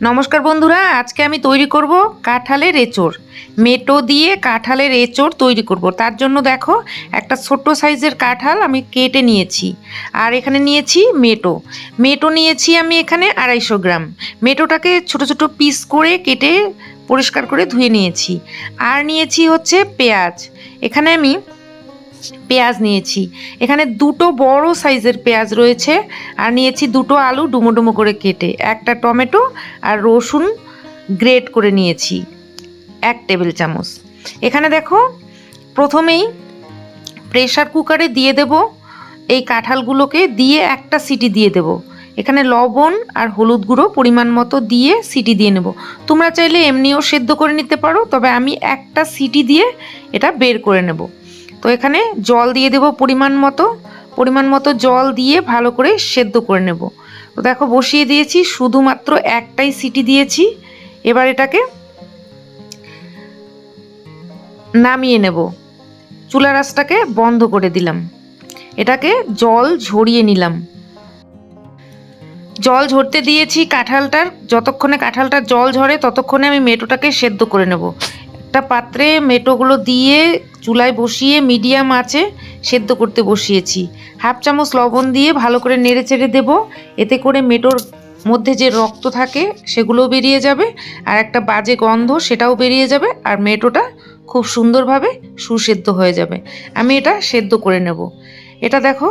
নমস্কার বন্ধুরা, আজকে আমি তৈরি করব কাঁঠালের এঁচড়। মেটো দিয়ে কাঁঠালের এঁচড় তৈরি করব। তার জন্য দেখো, একটা ছোট্ট সাইজের কাঁঠাল আমি কেটে নিয়েছি। আর এখানে নিয়েছি মেটো। মেটো নিয়েছি আমি এখানে আড়াইশো গ্রাম। মেটোটাকে ছোট ছোট পিস করে কেটে পরিষ্কার করে ধুয়ে নিয়েছি। আর নিয়েছি হচ্ছে পেঁয়াজ। এখানে আমি পেঁয়াজ নিয়েছি। এখানে দুটো বড় সাইজের পেঁয়াজ রয়েছে আর নিয়েছি দুটো আলু ডুমো ডুমো করে কেটে। একটা টমেটো আর রসুন গ্রেট করে নিয়েছি এক টেবিল চামচ। এখানে দেখো, প্রথমেই প্রেশার কুকারে দিয়ে দেব। এই কাঁঠালগুলোকে দিয়ে একটা সিটি দিয়ে দেব। এখানে লবণ আর হলুদ গুঁড়ো পরিমাণ মতো দিয়ে সিটি দিয়ে নেব। তোমরা চাইলে এমনিও সেদ্ধ করে নিতে পারো, তবে আমি একটা সিটি দিয়ে এটা বের করে নেব। তো এখানে জল দিয়ে দেব পরিমাণ মতো পরিমাণ মতো জল দিয়ে ভালো করে সেদ্ধ করে নেব। তো দেখো বসিয়ে দিয়েছি, শুধুমাত্র একটাই সিটি দিয়েছি। এবার এটাকে নামিয়ে নেব। চুলা রাসটাকে বন্ধ করে দিলাম। এটাকে জল ঝরিয়ে নিলাম। জল ঝরতে দিয়েছি কাঁঠালটার, যতক্ষণে কাঁঠালটার জল ঝরে ততক্ষণে আমি মেটোটাকে সেদ্ধ করে নেব। একটা পাত্রে মেটোগুলো দিয়ে চুলায় বসিয়ে মিডিয়াম আঁচে সেদ্ধ করতে বসিয়েছি। হাফ চামচ লবণ দিয়ে ভালো করে নেড়ে চেড়ে দেবো। এতে করে মেটোর মধ্যে যে রক্ত থাকে সেগুলোও বেরিয়ে যাবে আর একটা বাজে গন্ধ সেটাও বেরিয়ে যাবে আর মেটোটা খুব সুন্দরভাবে সুসেদ্ধ হয়ে যাবে। আমি এটা সেদ্ধ করে নেব। এটা দেখো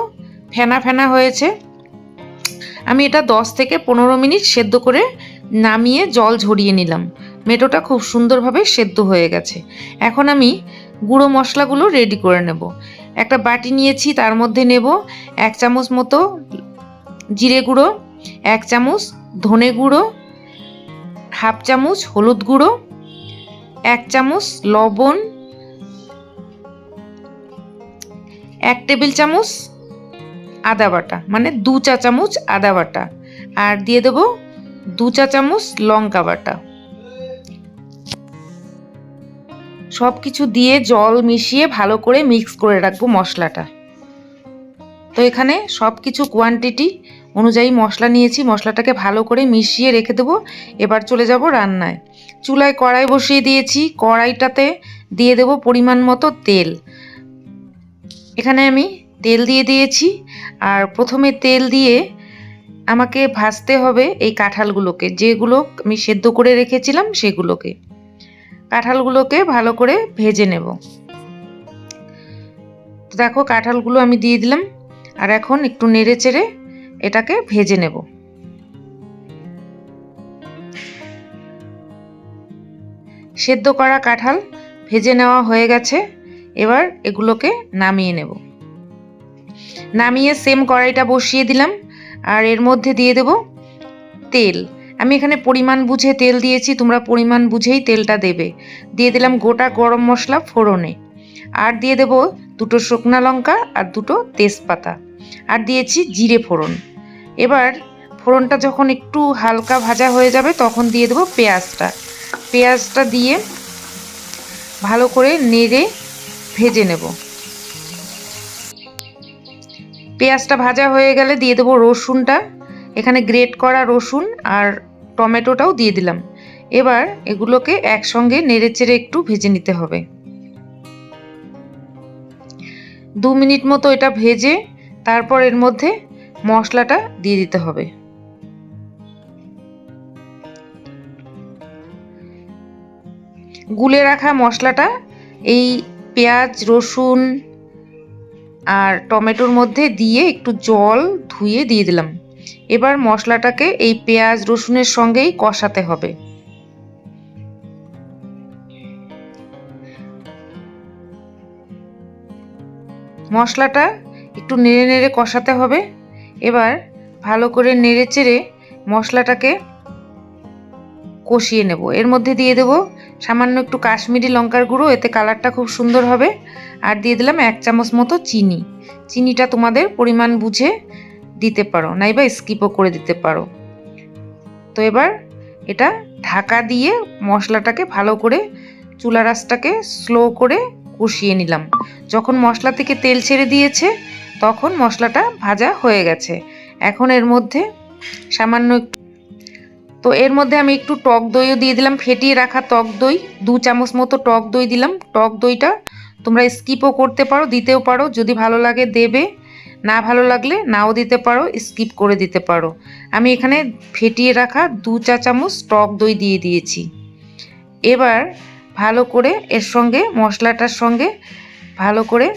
ফেনা ফেনা হয়েছে। আমি এটা দশ থেকে পনেরো মিনিট সেদ্ধ করে নামিয়ে জল ঝরিয়ে নিলাম। মেটোটা খুব সুন্দরভাবে সেদ্ধ হয়ে গেছে। এখন আমি গুঁড়ো মশলাগুলো রেডি করে নেব। একটা বাটি নিয়েছি, তার মধ্যে নেব এক চামচ মতো জিরে গুঁড়ো, এক চামচ ধনে গুঁড়ো, হাফ চামচ হলুদ গুঁড়ো, এক চামচ লবণ, এক টেবিল চামচ আদা বাটা মানে দু চা চামচ আদা বাটা। আর দিয়ে দেব দু চা চামচ লঙ্কা বাটা। সব কিছু দিয়ে জল মিশিয়ে ভালো করে মিক্স করে রাখব মশলাটা। তো এখানে সব কিছু কোয়ান্টিটি অনুযায়ী মশলা নিয়েছি, মশলাটাকে ভালো করে মিশিয়ে রেখে দেবো। এবার চলে যাব রান্নায়। চুলায় কড়াই বসিয়ে দিয়েছি, কড়াইটাতে দিয়ে দেব পরিমাণ মতো তেল। এখানে আমি তেল দিয়ে দিয়েছি, আর প্রথমে তেল দিয়ে আমাকে ভাজতে হবে এই কাঁঠালগুলোকে, যেগুলো আমি সেদ্ধ করে রেখেছিলাম সেগুলোকে। কাঁঠালগুলোকে ভালো করে ভেজে নেব। দেখো কাঁঠালগুলো আমি দিয়ে দিলাম, আর এখন একটু নেড়ে চেড়ে এটাকে ভেজে নেব। সেদ্ধ করা কাঁঠাল ভেজে নেওয়া হয়ে গেছে, এবার এগুলোকে নামিয়ে নেব। নামিয়ে সেম কড়াইটা বসিয়ে দিলাম, আর এর মধ্যে দিয়ে দেব তেল। আমি এখানে পরিমাণ বুঝে তেল দিয়েছি, তোমরা পরিমাণ বুঝেই তেলটা দেবে। দিয়ে দিলাম গোটা গরম মশলা ফোড়নে। আর দিয়ে দেব দুটো শুকনা লঙ্কা আর দুটো তেজপাতা। আর দিয়েছি জিরে ফোড়ন। এবার ফোড়নটা যখন একটু হালকা ভাজা হয়ে যাবে, তখন দিয়ে দেবো পেঁয়াজটা। পেঁয়াজটা দিয়ে ভালো করে নেড়ে ভেজে নেব। পেঁয়াজটা ভাজা হয়ে গেলে দিয়ে দেবো রসুনটা। এখানে গ্রেট করা রসুন আর টমেটোটাও দিয়ে দিলাম। এবার এগুলোকে একসঙ্গে নেড়ে চেড়ে একটু ভেজে নিতে হবে। দু মিনিট মতো এটা ভেজে তারপর এর মধ্যে মশলাটা দিয়ে দিতে হবে। গুলে রাখা মশলাটা এই পেঁয়াজ, রসুন আর টমেটোর মধ্যে দিয়ে একটু জল ধুয়ে দিয়ে দিলাম। এবার মশলাটাকে এই পেঁয়াজ, রসুনের সঙ্গেই কষাতে হবে। মশলাটা একটু নেড়ে নেড়ে কষাতে হবে। এবার ভালো করে নেড়ে চেড়ে মশলাটাকে কষিয়ে নেব। এর মধ্যে দিয়ে দেব সামান্য একটু কাশ্মীরি লঙ্কার গুঁড়ো, এতে কালারটা খুব সুন্দর হবে। আর দিয়ে দিলাম এক চামচ মতো চিনি। চিনিটা তোমাদের পরিমাণ বুঝে দিতে পারো, নাইবা স্কিপও করে দিতে পারো। তো এবার এটা ঢাকা দিয়ে মশলাটাকে ভালো করে চুলা রাসটাকে স্লো করে কষিয়ে নিলাম। যখন মশলা থেকে তেল ছেড়ে দিয়েছে, তখন মশলাটা ভাজা হয়ে গেছে। এখন এর মধ্যে সামান্য একটু তো এর মধ্যে আমি একটু টক দইও দিয়ে দিলাম, ফেটিয়ে রাখা টক দই, দু চামচ মতো টক দই দিলাম। টক দইটা তোমরা স্কিপও করতে পারো, দিতেও পারো, যদি ভালো লাগে দেবে। না ভালো লাগলে নাও দিতে পারো, স্কিপ করে দিতে পারো। আমি এখানে ফেটিয়ে রাখা দু চা চামচ টক দই দিয়ে দিয়েছি। এবার ভালো করে এর সঙ্গে, মশলাটার সঙ্গে ভালো করে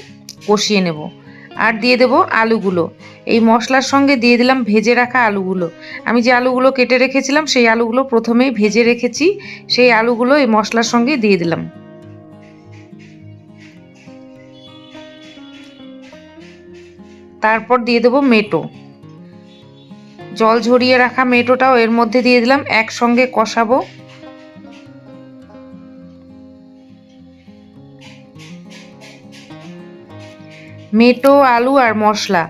কষিয়ে নেব। আর দিয়ে দেব আলুগুলো। এই মশলার সঙ্গে দিয়ে দিলাম ভেজে রাখা আলুগুলো। আমি যে আলুগুলো কেটে রেখেছিলাম, সেই আলুগুলো প্রথমেই ভেজে রেখেছি। সেই আলুগুলো এই মশলার সঙ্গে দিয়ে দিলাম। তারপর দিয়ে দেবো মেটো। জল ঝরিয়ে রাখা মেটোটাও এর মধ্যে দিয়ে দিলাম, একসঙ্গে কষাবো। মেটো, আলু আর মশলা,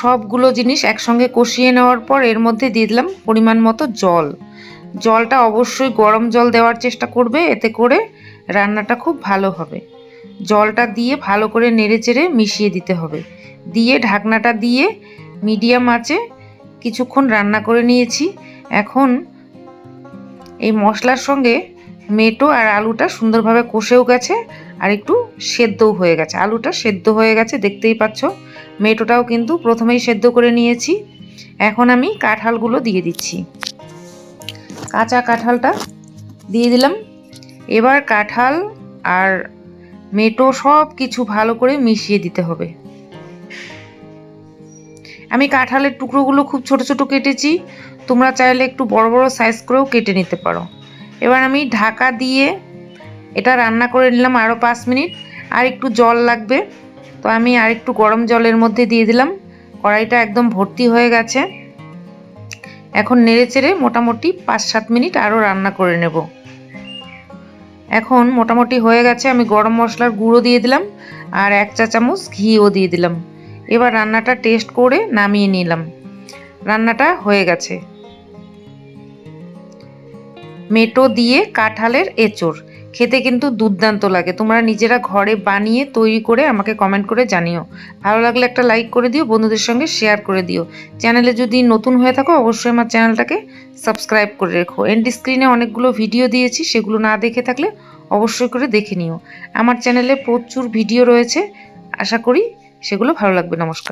সবগুলো জিনিস একসঙ্গে কষিয়ে নেওয়ার পর এর মধ্যে দিয়ে দিলাম পরিমাণ মতো জল। জলটা অবশ্যই গরম জল দেওয়ার চেষ্টা করবে, এতে করে রান্নাটা খুব ভালো হবে। জলটা দিয়ে ভালো করে নেড়ে চেড়ে মিশিয়ে দিতে হবে। দিয়ে ঢাকনাটা দিয়ে মিডিয়াম আঁচে কিছুক্ষণ রান্না করে নিয়েছি। এখন এই মশলার সঙ্গে মেটো আর আলুটা সুন্দরভাবে কষেও গেছে আর একটু সেদ্ধও হয়ে গেছে। আলুটা সেদ্ধ হয়ে গেছে, দেখতেই পাচ্ছ। মেটোটাও কিন্তু প্রথমেই সেদ্ধ করে নিয়েছি। এখন আমি কাঁঠালগুলো দিয়ে দিচ্ছি। কাঁচা কাঁঠালটা দিয়ে দিলাম। এবার কাঁঠাল আর মেটো সব কিছু ভালো করে মিশিয়ে দিতে হবে। আমি কাঁঠালের টুকরোগুলো খুব ছোট ছোট কেটেছি। তোমরা চাইলে একটু বড় বড় সাইজ করেও কেটে নিতে পারো। এবার আমি ঢাকা দিয়ে এটা রান্না করে নিলাম আরও পাঁচ মিনিট। আর একটু জল লাগবে। তো আমি আর একটু গরম জলের মধ্যে দিয়ে দিলাম। কড়াইটা একদম ভর্তি হয়ে গেছে। এখন নেড়ে চেড়ে মোটামুটি পাঁচ সাত মিনিট আরও রান্না করে নেব। এখন মোটামুটি হয়ে গেছে। আমি গরম মশলার গুঁড়ো দিয়ে দিলাম। আর এক চা চামচ ঘিও দিয়ে দিলাম। এবার রান্নাটা টেস্ট করে নামিয়ে নিলাম। রান্নাটা হয়ে গেছে। মেটো দিয়ে কাঁঠালের এঁচড়। খেতে কিন্তু দুর্দান্ত লাগে। তোমরা নিজেরা ঘরে বানিয়ে তৈরি করে আমাকে কমেন্ট করে জানিও। ভালো লাগলে একটা লাইক করে দিও, বন্ধুদের সঙ্গে শেয়ার করে দিও। চ্যানেলে যদি নতুন হয়ে থাকো, অবশ্যই আমার চ্যানেলটাকে সাবস্ক্রাইব করে রেখো। এন্ড স্ক্রিনে অনেকগুলো ভিডিও দিয়েছি, সেগুলো না দেখে থাকলে অবশ্যই করে দেখে নিও। আমার চ্যানেলে প্রচুর ভিডিও রয়েছে। আশা করি সেগুলো ভালো লাগবে নমস্কার।